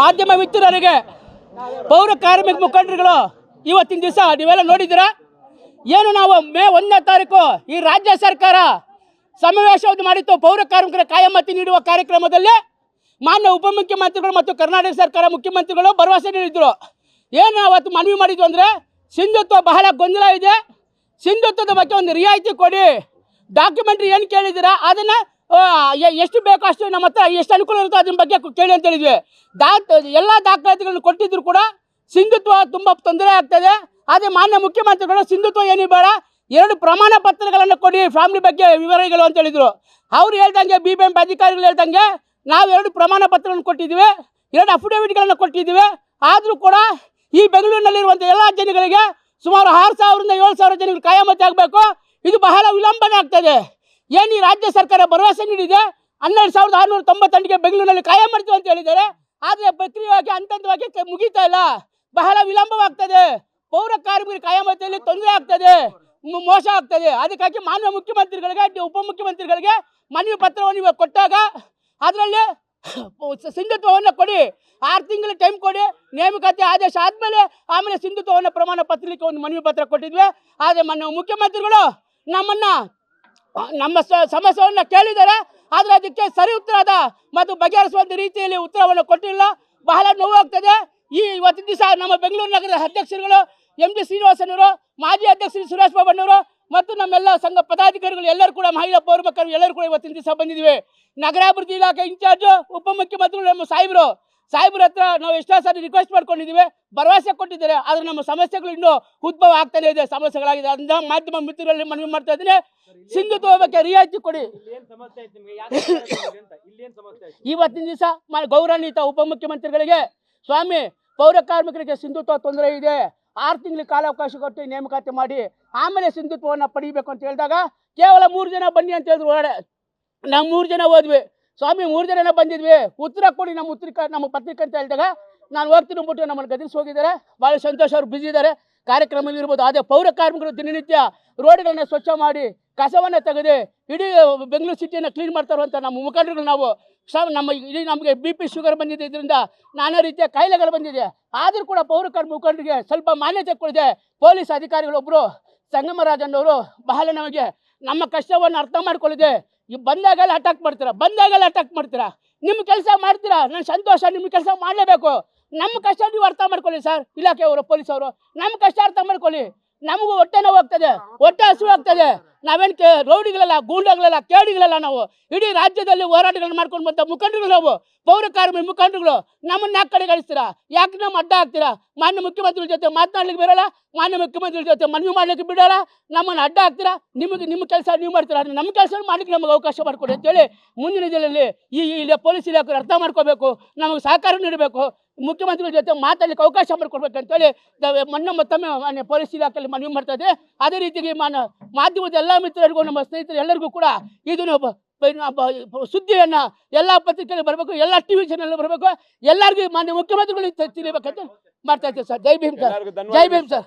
ಮಾಧ್ಯಮ ಮಿತ್ರರಿಗೆ ಪೌರ ಕಾರ್ಮಿಕ ಮುಖಂಡರುಗಳು, ಇವತ್ತಿನ ದಿವಸ ನೀವೆಲ್ಲ ನೋಡಿದ್ದೀರಾ? ಏನು ನಾವು ಮೇ ಒಂದನೇ ತಾರೀಕು ಈ ರಾಜ್ಯ ಸರ್ಕಾರ ಸಮಾವೇಶವನ್ನು ಮಾಡಿತ್ತು, ಪೌರ ಕಾರ್ಮಿಕರ ಕಾಯಮತಿ ನೀಡುವ ಕಾರ್ಯಕ್ರಮದಲ್ಲಿ ಮಾನ್ಯ ಉಪಮುಖ್ಯಮಂತ್ರಿಗಳು ಮತ್ತು ಕರ್ನಾಟಕ ಸರ್ಕಾರ ಮುಖ್ಯಮಂತ್ರಿಗಳು ಭರವಸೆ ನೀಡಿದ್ರು. ಏನು ಅವತ್ತು ಮನವಿ ಮಾಡಿದ್ವು ಅಂದರೆ, ಸಿಂಧುತ್ವ ಬಹಳ ಗೊಂದಲ ಇದೆ. ಸಿಂಧುತ್ವದ ಬಗ್ಗೆ ಒಂದು ರಿಯಾಯಿತಿ ಕೊಡಿ. ಡಾಕ್ಯುಮೆಂಟ್ರಿ ಏನು ಕೇಳಿದ್ದೀರಾ? ಅದನ್ನು ಎಷ್ಟು ಬೇಕೋ ಅಷ್ಟು ನಮ್ಮ ಹತ್ರ ಎಷ್ಟು ಅನುಕೂಲ ಇರುತ್ತೋ ಅದ್ರ ಬಗ್ಗೆ ಕೇಳಿ ಅಂತ ಹೇಳಿದ್ವಿ. ದಾ ಎಲ್ಲ ದಾಖಲಾತಿಗಳನ್ನು ಕೊಟ್ಟಿದ್ರು ಕೂಡ ಸಿಂಧುತ್ವ ತುಂಬ ತೊಂದರೆ ಆಗ್ತದೆ. ಆದರೆ ಮಾನ್ಯ ಮುಖ್ಯಮಂತ್ರಿಗಳು ಸಿಂಧುತ್ವ ಏನು ಬೇಡ, ಎರಡು ಪ್ರಮಾಣ ಪತ್ರಗಳನ್ನು ಕೊಡಿ, ಫ್ಯಾಮಿಲಿ ಬಗ್ಗೆ ವಿವರಗಳು ಅಂತ ಹೇಳಿದರು. ಅವ್ರು ಹೇಳ್ದಂಗೆ ಬಿ ಬಿ ಎಂ ಪಿ ಅಧಿಕಾರಿಗಳು ಹೇಳ್ದಂಗೆ ನಾವು ಎರಡು ಪ್ರಮಾಣ ಪತ್ರಗಳನ್ನು ಕೊಟ್ಟಿದ್ದೀವಿ, ಎರಡು ಅಫಿಡವಿಟ್ಗಳನ್ನು ಕೊಟ್ಟಿದ್ದೀವಿ. ಆದರೂ ಕೂಡ ಈ ಬೆಂಗಳೂರಿನಲ್ಲಿರುವಂಥ ಎಲ್ಲ ಜನಗಳಿಗೆ ಸುಮಾರು ಆರು ಸಾವಿರದಿಂದ ಏಳು ಸಾವಿರ ಜನಗಳು ಕಾಯಮತಿ ಆಗಬೇಕು. ಇದು ಬಹಳ ವಿಳಂಬನೆ ಆಗ್ತದೆ. ಏನು ಈ ರಾಜ್ಯ ಸರ್ಕಾರ ಭರವಸೆ ನೀಡಿದೆ? ಹನ್ನೆರಡು ಸಾವಿರದ ಆರುನೂರ ತೊಂಬತ್ತೆಂಟಿಗೆ ಬೆಂಗಳೂರಿನಲ್ಲಿ ಕಾಯ ಮಾಡ್ತೀವಿ ಅಂತ ಹೇಳಿದ್ದಾರೆ. ಆದರೆ ಪ್ರಕ್ರಿಯವಾಗಿ ಹಂತವಾಗಿ ಮುಗಿತಾ ಇಲ್ಲ. ಬಹಳ ವಿಳಂಬವಾಗ್ತದೆ. ಪೌರ ಕಾರ್ಮಿಕರ ಕಾಯಮತಿಯಲ್ಲಿ ತೊಂದರೆ ಆಗ್ತದೆ. ಮೋಸ ಆಗ್ತದೆ. ಅದಕ್ಕಾಗಿ ಮಾನ್ಯ ಮುಖ್ಯಮಂತ್ರಿಗಳಿಗೆ ಉಪಮುಖ್ಯಮಂತ್ರಿಗಳಿಗೆ ಮನವಿ ಪತ್ರವನ್ನು ಇವಾಗ ಕೊಟ್ಟಾಗ ಅದರಲ್ಲಿ ಸಿಂಧುತ್ವವನ್ನು ಕೊಡಿ. ಆರು ತಿಂಗಳ ಟೈಮ್ ಕೊಡಿ. ನೇಮಕಾತಿ ಆದೇಶ ಆದಮೇಲೆ ಆಮೇಲೆ ಸಿಂಧುತ್ವವನ್ನು ಪ್ರಮಾಣ ಪತ್ರಕ್ಕೆ ಒಂದು ಮನವಿ ಪತ್ರ ಕೊಟ್ಟಿದ್ವಿ. ಆದರೆ ಮಾನ್ಯ ಮುಖ್ಯಮಂತ್ರಿಗಳು ನಮ್ಮನ್ನು ನಮ್ಮ ಸಮಸ್ಯೆಯನ್ನು ಕೇಳಿದ್ದಾರೆ, ಆದರೆ ಅದಕ್ಕೆ ಸರಿ ಉತ್ತರದ ಮತ್ತು ಬಗೆಹರಿಸುವಂಥ ರೀತಿಯಲ್ಲಿ ಉತ್ತರವನ್ನು ಕೊಟ್ಟಿಲ್ಲ. ಬಹಳ ನೋವಾಗ್ತದೆ. ಈ ಇವತ್ತಿನ ದಿವಸ ನಮ್ಮ ಬೆಂಗಳೂರು ನಗರದ ಅಧ್ಯಕ್ಷರುಗಳು, ಎಂ ಡಿ ಶ್ರೀನಿವಾಸನವರು, ಮಾಜಿ ಅಧ್ಯಕ್ಷರು ಸುರೇಶ್ ಬಾಬಣ್ಣವರು ಮತ್ತು ನಮ್ಮೆಲ್ಲ ಸಂಘ ಪದಾಧಿಕಾರಿಗಳು ಎಲ್ಲರೂ ಕೂಡ ಮಹಿಳಾ ಪೌರಮಕ್ಕಳು ಎಲ್ಲರೂ ಕೂಡ ಇವತ್ತಿನ ದಿವಸ ಬಂದಿದ್ದೀವಿ. ನಗರಾಭಿವೃದ್ಧಿ ಇಲಾಖೆ ಇನ್ಚಾರ್ಜು, ಉಪಮುಖ್ಯಮಂತ್ರಿಗಳು ನಮ್ಮ ಸಾಹೇಬರು ಸಾಹೇಬ್ರ ಹತ್ರ ನಾವು ಎಷ್ಟೋ ಸಾರಿ ರಿಕ್ವೆಸ್ಟ್ ಮಾಡ್ಕೊಂಡಿದ್ದೀವಿ ಭರವಸೆ ಕೊಟ್ಟಿದ್ದಾರೆ. ಆದರೆ ನಮ್ಮ ಸಮಸ್ಯೆಗಳು ಇನ್ನೂ ಉದ್ಭವ ಆಗ್ತಾನೆ ಇದೆ ಸಮಸ್ಯೆಗಳಾಗಿದೆ ಅದನ್ನ ಮಾಧ್ಯಮ ಮಿತ್ರರಲ್ಲಿ ಮನವಿ ಮಾಡ್ತಾ ಇದ್ದೀನಿ. ಸಿಂಧುತ್ವ ಬಗ್ಗೆ ರಿಯಾಯಿತಿ ಕೊಡಿ. ಇವತ್ತಿನ ದಿವಸ ಗೌರವಾನ್ವಿತ ಉಪಮುಖ್ಯಮಂತ್ರಿಗಳಿಗೆ ಸ್ವಾಮಿ ಪೌರ ಕಾರ್ಮಿಕರಿಗೆ ಸಿಂಧುತ್ವ ತೊಂದರೆ ಇದೆ. ಆರು ತಿಂಗಳ ಕಾಲಾವಕಾಶ ಕೊಟ್ಟು ನೇಮಕಾತಿ ಮಾಡಿ ಆಮೇಲೆ ಸಿಂಧುತ್ವವನ್ನು ಪಡಿಬೇಕು ಅಂತ ಹೇಳಿದಾಗ ಕೇವಲ ಮೂರು ಜನ ಬನ್ನಿ ಅಂತ ಹೇಳಿದ್ರು ಹೊರಗಡೆ ನಾವು ಮೂರು ಜನ ಹೋದ್ವಿ. ಸ್ವಾಮಿ ಮೂರು ಜನ ಬಂದಿದ್ವಿ. ಉತ್ತರ ಕೊಡಿ ನಮ್ಮ ಉತ್ತರ ನಮ್ಮ ಪತ್ರಿಕೆ ಅಂತ ಹೇಳಿದಾಗ ನಾನು ಹೋಗ್ತೀನಿ ಬಿಟ್ಟು ನಮ್ಮನ್ನು ಗದಿರಿಸಿ ಹೋಗಿದ್ದಾರೆ. ಭಾಳ ಸಂತೋಷ, ಅವರು ಬ್ಯುಸಿ ಇದ್ದಾರೆ. ಕಾರ್ಯಕ್ರಮ ಇರ್ಬೋದು. ಅದೇ ಪೌರ ಕಾರ್ಮಿಕರು ದಿನನಿತ್ಯ ರೋಡ್ಗಳನ್ನ ಸ್ವಚ್ಛ ಮಾಡಿ ಕಸವನ್ನು ತೆಗೆದು ಇಡೀ ಬೆಂಗಳೂರು ಸಿಟಿಯನ್ನು ಕ್ಲೀನ್ ಮಾಡ್ತಾರಂತ ನಮ್ಮ ಮುಖಂಡರುಗಳು ನಾವು. ನಮ್ಮ ಇಡೀ ನಮಗೆ ಬಿ ಪಿ ಶುಗರ್ ಬಂದಿದೆ. ಇದರಿಂದ ನಾನಾ ರೀತಿಯ ಕಾಯಿಲೆಗಳು ಬಂದಿದೆ. ಆದರೂ ಕೂಡ ಪೌರ ಕಾರ್ಮಿಕ ಮುಖಂಡರಿಗೆ ಸ್ವಲ್ಪ ಮಾನ್ಯತೆ ಕೊಡಿದೆ ಪೊಲೀಸ್ ಅಧಿಕಾರಿಗಳೊಬ್ಬರು ಸಂಗಮರಾಜಣ್ಣವರು ಬಹಳ ನಮಗೆ ನಮ್ಮ ಕಷ್ಟವನ್ನು ಅರ್ಥ ಮಾಡ್ಕೊಳ್ಳಿದೆ ಈ ಬಂದಾಗಲ್ಲ ಅಟ್ಯಾಕ್ ಮಾಡ್ತೀರಾ? ಬಂದಾಗಲ್ಲ ಅಟ್ಯಾಕ್ ಮಾಡ್ತೀರಾ? ನಿಮ್ಮ ಕೆಲಸ ಮಾಡ್ತೀರಾ? ನನ್ನ ಸಂತೋಷ ನಿಮ್ಮ ಕೆಲಸ ಮಾಡಲೇಬೇಕು. ನಮ್ಮ ಕಷ್ಟ ನೀವು ಅರ್ಥ ಮಾಡ್ಕೊಳ್ಳಿ ಸರ್ ಇಲಾಖೆಯವರು, ಪೊಲೀಸವರು ನಮ್ಮ ಕಷ್ಟ ಅರ್ಥ ಮಾಡ್ಕೊಳ್ಳಿ. ನಮಗೂ ಹೊಟ್ಟೆ ನೋವು ಆಗ್ತದೆ ಹೊಟ್ಟೆ ಹಸಿವು ಆಗ್ತದೆ. ನಾವೇನು ಕೇ ರೌಡಿಗಳಲ್ಲ ಗೂಂಡಗಳಲ್ಲ ಕೇಡಿಗಳಲ್ಲ ನಾವು ಇಡೀ ರಾಜ್ಯದಲ್ಲಿ ಹೋರಾಟಗಳನ್ನ ಮಾಡ್ಕೊಂಡು ಬಂದ ಮುಖಂಡರುಗಳು ನಾವು ಪೌರ ಕಾರ್ಮಿಕ ಮುಖಂಡರುಗಳು. ನಮ್ಮನ್ನ ಯಾಕೆ ಕಡೆಗಣಿಸ್ತೀರಾ? ಯಾಕೆ ನಮ್ಮ ಅಡ್ಡ ಹಾಕ್ತೀರಾ ಮಾನ್ಯ ಮುಖ್ಯಮಂತ್ರಿಗಳ ಜೊತೆ ಮಾತನಾಡ್ಲಿಕ್ಕೆ ಬರಲ್ಲ ಮಾನ್ಯ ಮುಖ್ಯಮಂತ್ರಿಗಳ ಜೊತೆ ಮನವಿ ಮಾಡ್ಲಿಕ್ಕೆ ಬಿಡೋಲ್ಲ. ನಮ್ಮನ್ನು ಅಡ್ಡ ಹಾಕ್ತೀರಾ ನಿಮಗೆ ನಿಮ್ಮ ಕೆಲಸ ನೀವು ಮಾಡ್ತೀರಾ? ನಮ್ಮ ಕೆಲಸ ಮಾಡ್ಲಿಕ್ಕೆ ನಮಗೆ ಅವಕಾಶ ಮಾಡಿಕೊಡಿ ಅಂತೇಳಿ ಮುಂದಿನ ದಿನದಲ್ಲಿ ಈ ಇಲ್ಲಿ ಪೊಲೀಸ್ ಇಲಾಖೆ ಅರ್ಥ ಮಾಡ್ಕೋಬೇಕು ನಮಗೆ ಸಹಕಾರ ನೀಡಬೇಕು. ಮುಖ್ಯಮಂತ್ರಿಗಳ ಜೊತೆ ಮಾತಾಡಲಿಕ್ಕೆ ಅವಕಾಶ ಮಾಡಿಕೊಡ್ಬೇಕು ಅಂತೇಳಿ ನಾವು ಮೊನ್ನೆ ಮತ್ತೊಮ್ಮೆ ಮಾನ್ಯ ಪೊಲೀಸ್ ಇಲಾಖೆಯಲ್ಲಿ ಮನವಿ ಮಾಡ್ತಾ ಇದೆ ಅದೇ ರೀತಿಗೆ ಮಾನ ಮಾಧ್ಯಮದ ಎಲ್ಲ ಮಿತ್ರರಿಗೂ ನಮ್ಮ ಸ್ನೇಹಿತರು ಎಲ್ಲರಿಗೂ ಕೂಡ ಇದನ್ನು ಸುದ್ದಿಯನ್ನ ಎಲ್ಲ ಪತ್ರಿಕೆಯಲ್ಲಿ ಬರಬೇಕು ಎಲ್ಲ ಟಿವಿ ಚಾನಲ್ ಬರಬೇಕು. ಎಲ್ಲರಿಗೂ ಮಾನ್ಯ ಮುಖ್ಯಮಂತ್ರಿಗಳು ತಿಳಿಬೇಕಂತ ಮಾಡ್ತಾ ಇದ್ದೇವೆ sir. Jai Bhim sir. Jai Bhim sir.